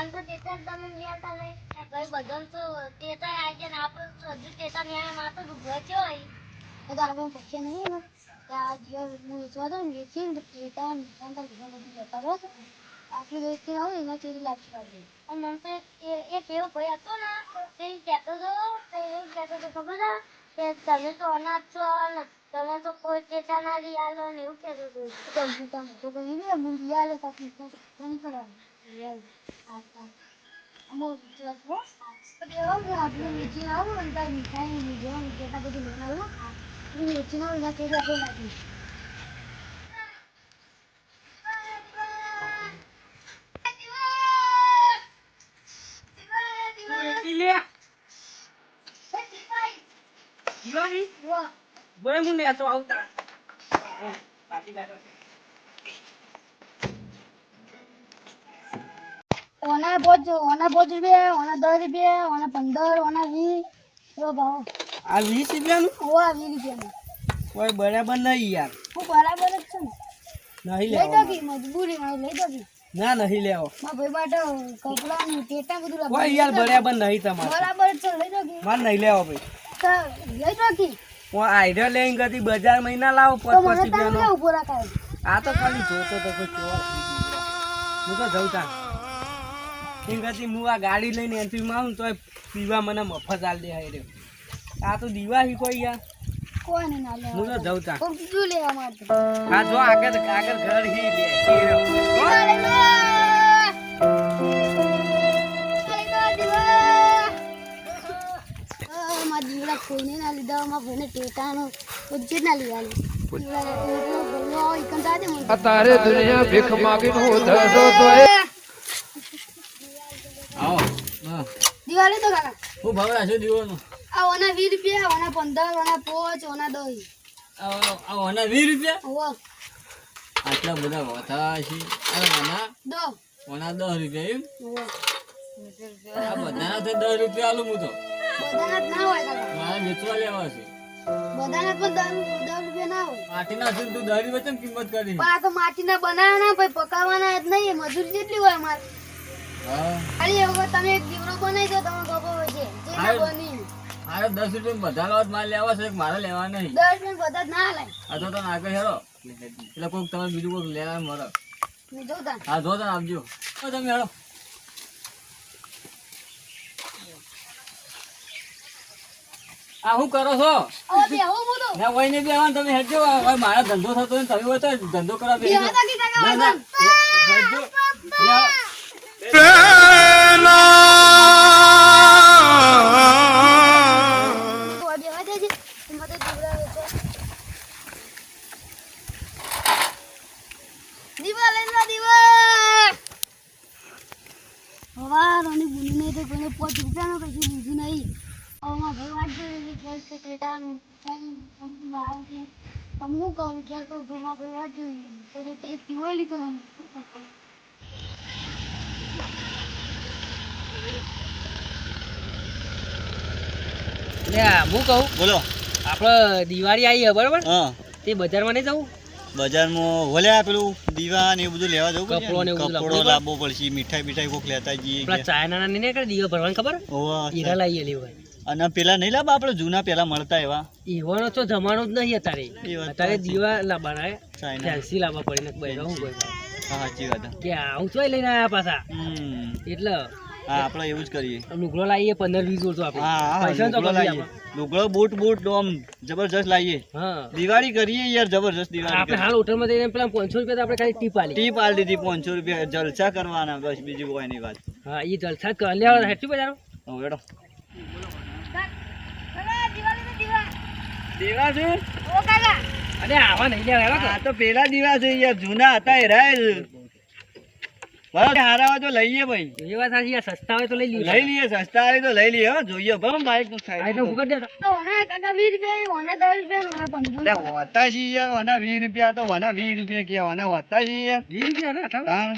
મને તો ટેટા તમે ન્યાતા નહીં ભાઈ બધાને તો ટેટા આવી જાય ને આપણે તો હજુ ટેટા ન્યાય માથે ડૂબવા થયો હોય. તો તો આપણે પછી નહીં ને. ત્યાં જે હું દઉં ને વેચી ને તો ટેટા નિશાન તો ઘણા બધું જતા રહો આટલી વેચી આવું એના ચેરી લાગશે અને મને તો એ- એક એવો ભાઈ હતો ને તે કહેતો હતો તે એમ કહેતો હતો ખબર છે કે તમે તો અનાજ છો ને તમે તો કોઈ ચેતા ના રિયાલો ને એવું કહેતો હતો તો તમે તમે તો કહી દે હું તો નહીં કરવાનું. લઈ આલો. હા, હા. અમુક દિવસ હો. ઓના બોજ ઓના બોજ રૂપિયા ઓના દસ રૂપિયા ઓના પંદર ઓના વીસ. એવો ભાવ. આ વીસ રૂપિયાનું? ઓવા વીસ રૂપિયાનું. કોઈ બરાબર નહીં યાર. હું બરાબર જ છું. ને લેવો લઈ દો કી મજબૂરી માં લઈ દો કી ના નહીં લેવો. મા ભાઈ માટે કપડા ને ટેટા બધું લાવ કોઈ યાર બરાબર નહીં તમારે. બરાબર છે લઈ દો કી મારે નહીં લેવો ભાઈ. તો લઈ દો કી હું આઈડિયા લઈને ગતી બજાર મહિના લાવો પર પછી આ તો ખાલી જોતો તો કોઈ ચોર. હું તો જઉં તા ગતી હું આ ગાડી લઈને એન્ટ્રીમાં આવું તો તોય પીવા મને મફત આલ દે હાય આ તો દિવાળી કોઈ યાર કોઈ ને ના હું તો જઉં તા આ જો આગળ આગળ ઘર હી હી. હો? દીવા. મારા દીવડા કોઈને ના લીધા મારા ભાઈને ટેટાનો ઉજ્જે ના લીધા. તારે દુનિયા ભીખ માગી નું ધરો આવો હા દીવા તો કાકા હું ભાવ રાખ્યો દીવાનો. આ ઓના વીસ રૂપિયા ઓના પંદર ઓના પોચ ઓના દસ આ ઓના વીસ રૂપિયા? હોવો. આટલા બધા હોતા છે ઓના દો. ઓના દસ રૂપિયા એમ? આ બધાના તો દસ રૂપિયા આલું હું તો. બધાના ના હોય કાકા. મારે વેચવા લેવા છે. બધાના પણ દસ દસ રૂપિયા ના હોય. માટીના છે તું દસ રૂપિયા કેમ કિંમત કરી. આ તો માટીના બનાવવાના ભાઈ પકાવવાના જ નહીં. મજૂરી જેટલી હોય અમારે. હા ખાલી એવું તમે એક દીવડો બનાવી દો તમે ખબર હોય. છે બની. મારે દસ રૂપિયા બધા લો માલ લેવા છે મારે લેવા નહીં. દસ બધા ના લે આ તો તને આગળ હેરો. એટલે કોઈક તમે બીજું કોઈક લેવા મળે. મેં જોતા હા જો તને આપજો. તમે હેરો. આ હું કરો છો? ના કોઈ નહીં બેવાનું તમે હેડજો. મારા ધંધો થતો તમે હોય તો ધંધો કરવા બેસજો. બેહો તો કી કાકા ના ના વાસણ. એ- હેડજો. ના. તો ભાઈ વાત જોઈએ તો ક્યાં તો તે પીવો લીધો હું કહું બોલો. આપણે દિવાળી આવી બરોબર? હા. તે બજારમાં નહીં જવું? બજારમાં ભલે પેલું દીવા ને એવું બધું લેવા જવું કપડો ને. ને? એવું કપડો લાવવો. પડશે મીઠાઈ બીઠાઈ કોક લેતા જઈએ પેલા નહીં નીકળે દીવા ભરવાની ખબર. હીરા લાવીએ લેવા. અને પેલા નહીં લાવવા આપણે જૂના પેલા મળતા એવા. ઈવાનો તો જમાનો જ નહીં અત્યારે. અત્યારે દીવા લાવવાના. ચાઇના. ફેન્સી લાવવા પડે ને હું સાચી વાત કે આવું ચોય લઈને આયા પાછા. એટલે હા આપણે એવું જ કરીએ. લુગડો લાવીએ પંદર વીસ વર્ષો આપણે. હા પૈસા તો લુગડો લાવીએ. લુગડો બૂટ બૂટ ડોમ જબરજસ્ત લાવીએ. દિવાળી કરીએ યાર જબરજસ્ત દિવાળી આપણે. હાલ હોટલમાં જઈને પેલા પાંચસો રૂપિયા તો આપણે ખાલી ટીપ આલી ટીપ આલી દીધી પાંચસો રૂપિયા જલસા કરવાના બસ બીજું કોઈ ની વાત. હા એ જલસા કર. લેવા હેઠું બજારો. હવે હેડો. કાકા દીવા લીધો દીવા દીવા છે? ઓ કાકા અરે આવા નહીં આ તો પેલા દીવા છે યાર જૂના હતા એ રાય બરાબર હારા હોય તો લઈએ ભાઈ. એ વાત સાચી આ સસ્તા હોય તો લઈ લઈએ લઈ લઈએ સસ્તા આવે તો લઈ લઈએ. જોઈએ બરાબર બાઈકનું આ તો ફૂકટ દેતા. તો ઓના કાકા વીસ રૂપિયા ઓના દસ રૂપિયા ઓના પંદર હોતા છે યાર વના રૂપિયા તો વના વીસ રૂપિયા કે વના હોતા છે યાર. રૂપિયા ના થાવ. તાણ.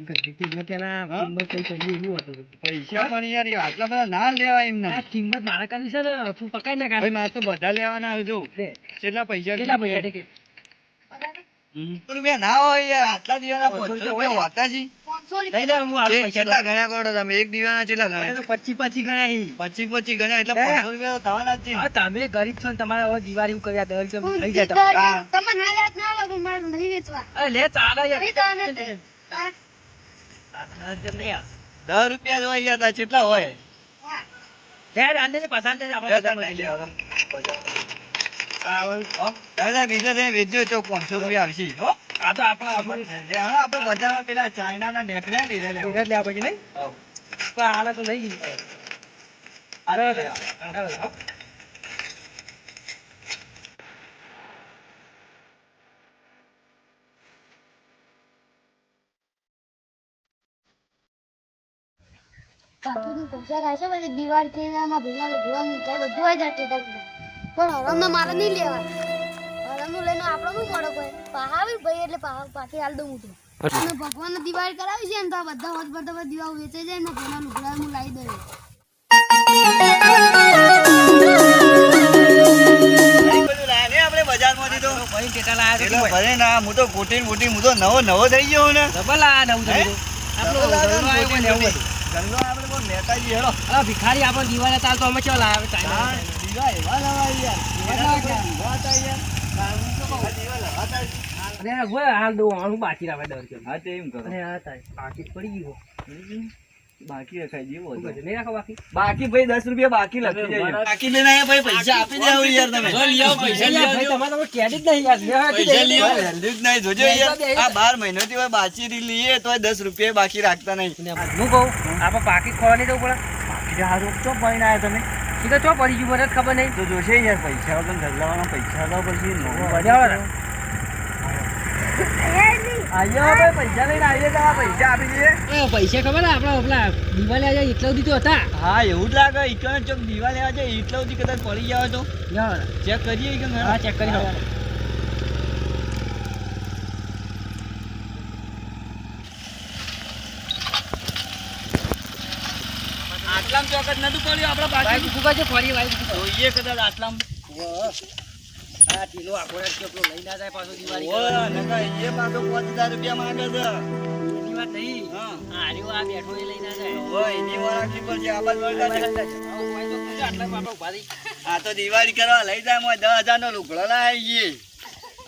ત્યાંના હા? કિંમત કઈ કઈ એવું હતું. પૈસા પણ યાર આટલા બધા ના લેવાય એમ ના કિંમત મારા કાઢી છે પકાઈ ના કાઢ મારે તો બધા લેવાના જો. કેટલા પૈસા કેટલા પૈસા? રૂપિયા ના હોય યાર આટલા દિવસ હોતા છે કેટલા ગણ્યા કરો તમે? એક દીવાના કેટલા ગણ્યા પચી પચી ગણાય. ઈ. પચીસ પચીસ ગણ્યા એટલે પાંચસો રૂપિયા થવાના જ છે. તમે ગરીબ છો ને તમારે હવે દિવાળી હું કર્યા દર થઈ જાય તમે. ના યાદ ના આવે મારે નહીં વેચવા. લે ચાલે યાર. નહીં થવાના તે. હા. દસ રૂપિયા કેટલા હોય? આપણે છે પાંચસો આવશે. હો. આ તો આપણે બજારમાં પેલા ચાઇનાના લે. નહીં? પણ આને તો નહીં. અરે દિવાળી ભેગા ભેગા બધું પણ હવે મારે નહીં લેવા હરામનું લઈને આપણે શું મળે કોઈ? પહાવી ભાઈ એટલે પાછી હાલ દઉં હું તો. અને ભગવાન દિવાળી કરાવી છે ને તો બધા હોત બધા બધા દીવા વેચે છે ને ઘણા લુગડા હું લાવી દઉં ભિખારી આપણને દિવાળી ચાલતો અમે ચેવા લાયા? હા, જ. અને આ હાલ દઉં આનું બાકી રાવે ડર કે હા તે એમ કરો. અને હા તારી બાકી પડી ગયો. બાકી રખાઈ દીવો નહીં રાખો બાકી? બાકી ભાઈ દસ રૂપિયા બાકી લખી દેજો. બાકી લઈને આયા ભાઈ પૈસા આપી દેવો યાર તમે. ભાઈ, તમારે તો credit નહીં યાર. પૈસા લ્યો. જ નહીં. જોજો યાર આ બાર મહિનોથી હોય બાચી લઈએ તો દસ રૂપિયા બાકી રાખતા નહીં. હું કહું આપણે પાકી ખોવા દઉં જવું પડે બાકી હારું. ચો ભાઈ ના તમે? સીધો ચો પડી ગયું મને ખબર નહીં. તો જોશે યાર પૈસા વગર ધરલાવાના પૈસા તો પછી? આયો પૈસા લઈને આવીએ તો આ પૈસા આપી દઈએ પૈસા ખબર ને આપણા પેલા દિવાળી આજે એટલા સુધી તો હતા. હા એવું જ લાગે ઈકણ ચોક દીવા લેવા જાય એટલા સુધી કદાચ પડી જાવ તો. ચેક કરીએ કે હા ચેક કરી આટલામ ચોક જ નતું પડ્યું આપણા બાકી કીધું કે ફરી વાઈ જોઈએ કદાચ આટલામ. આ ઢીલો આખો રાત લઈ ના જાય પાછો દિવાળી ઓય, નકા એ પાછો પાંચ હજાર રૂપિયા માંગે છે. એની વાત નહીં. હા. આ આ બેઠો એ લઈ ના જાય. ઓય, એની વરાખી પર છે, આ બાજુ વળગા છે. આવો કોઈ તો પૂછે, આટલા માં આપણે ઊભા રહી. આ તો દિવાળી કરવા લઈ જાય મોય દસ હજાર નો લુગડો લાવી ગઈ.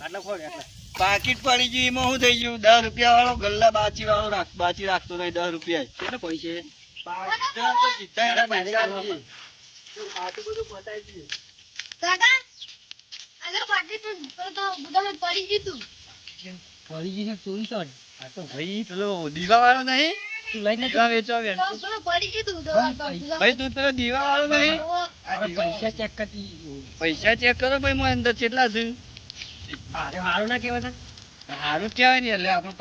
આટલા ખોલ, આટલા. પાકીટ પડી ગયું એમાં શું થઈ ગયું? દસ રૂપિયા વાળો ગલ્લા બાચી વાળો બાચી રાખતો નહીં દસ રૂપિયા. કેટલા પૈસે? તો દીવા વાળો નહીં લઈને તો તું દીવા વાળો પૈસા ચેક કરતી પૈસા ચેક કરો ભાઈ મને અંદર કેટલા છે? હારું ના કહેવાય ને. સારું કહેવાય ને એટલે આપણું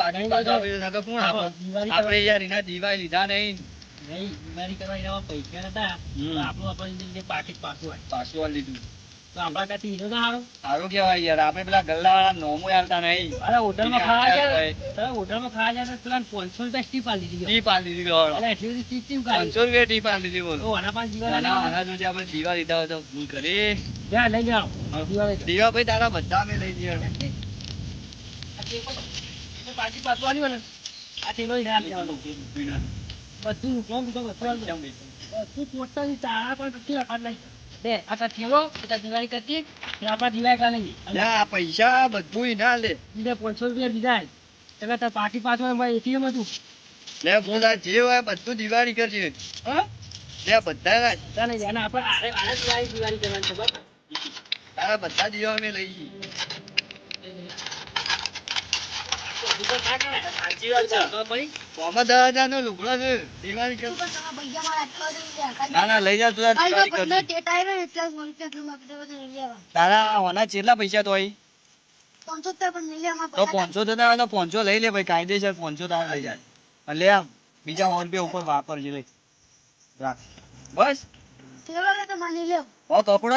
આપણે યાર એના દીવા લીધા નહીં. નહીં, દિવાળી કરવા પૈસા નતા. આપણું આપણને પાકીટ પાછું પાછું આ લીધું તો આપણા કાંથી હીરો ના હારો? સારું કહેવાય યાર આપણે પેલા ગલ્લા વાળા નોમો આવતા નહીં અરે હોટલમાં ખાવા ગયા. હોટલમાં ખાવા ગયા પેલા 500 રૂપિયા સ્ટીપ આલી દીધી. ટીપ આલી દીધી. એટલી બધી પાંચસો રૂપિયા ટીપ આલી દીધી બોલો આના પાંચ દીવા આના જોડે આપણે દીવા લીધા હોય તો ભૂલ કરી જા, લઈ જાઓ. દીવા ભાઈ તારા બધા મેં લઈ એટલે પાછી પાછું હોય ને, આ. બધું કોમ તો બધું. તારા પણ નથી રાખવાનું નહીં. આ ટેબલો, દિવાળી કરતી, આપણા દિવાળી કાલે નહીં. પૈસા બધું ના લે બીજા 500 રૂપિયા દીધા. એટલે તાર પાકી પાછું એમ ભાઈ ATM હતું. લે બોલા જે હોય બધું દિવાળી કરજે હા? લે બધા ના નહીં આપણે દિવાળી દિવાળી કરવાની છે, તારા બધા દીવા અમે લઈ જઈએ દુકાન ના કરે. સાચી વાત છે. તો ભાઈ, આમાં દસ હજાર નો લુગડો છે દિવાળી કર તું પણ તમારા પૈસા તું તો દિવાળી પંદર કરજે. ટેટા આવ્યા ને એટલા ફોન પે એટલું મારે બધું લઈ લેવા. તારા ઓના ચેટલા પૈસા તો તારા લઈ લે ભાઈ કાયદેસર પોનસો તારા લઈ જાય. લે આમ બીજા ફોન પે ઉપર વાપરજે લઈ રાખ. બસ. તો કપડો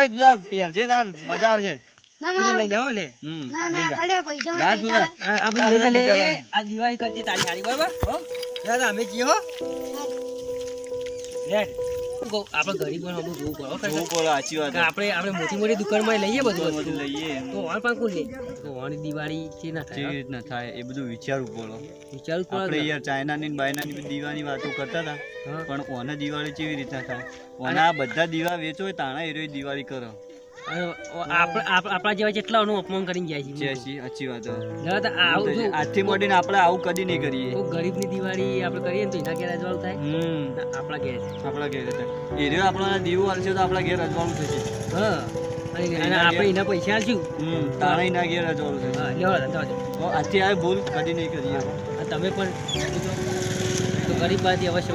મજા આવશે લઈ જાઓ લે. આ દિવાળી તારી હારી, બરાબર? હો? અમે. આપણે જોવું પડે જોવું પડે સાચી વાત આપણે આપણે મોટી મોટી દુકાનમાં લઈએ બધું બધું લઈએ તો વાણ પણ કોણ લે તો વાળની દિવાળી છે ના થાય થાય એ બધું વિચારવું પડો વિચારવું પડો આપણે. યાર ચાઇનાની ને બાયનાની દીવાની વાતો કરતા હતા પણ ઓને દિવાળી કેવી રીતના થાય ઓને આ બધા દીવા વેચો તાણા એરોય દિવાળી કરો આપણે આપ- આપણા જેવા જેટલા જેટલાનું અપમાન કરીને જાય છે સાચી વાત ના આજથી મોડીને આપણે આવું કદી નહીં કરીએ. કોઈ ગરીબની દિવાળી આપણે કરીએ ને તો એના ઘેર અજવાળું થાય. આપણા ઘેર. આપણા ઘેર હતા. એ રહ્યો આપણા દીવું હાલશે તો આપણા ઘેર અજવાળું થશે. હા. આપણે એના પૈસા આલશું. હમ એના ઘેર અજવાળું થશે. આજથી આ ભૂલ કદી નહીં કરીએ. તમે પણ ગરીબ બાદ અવશ્ય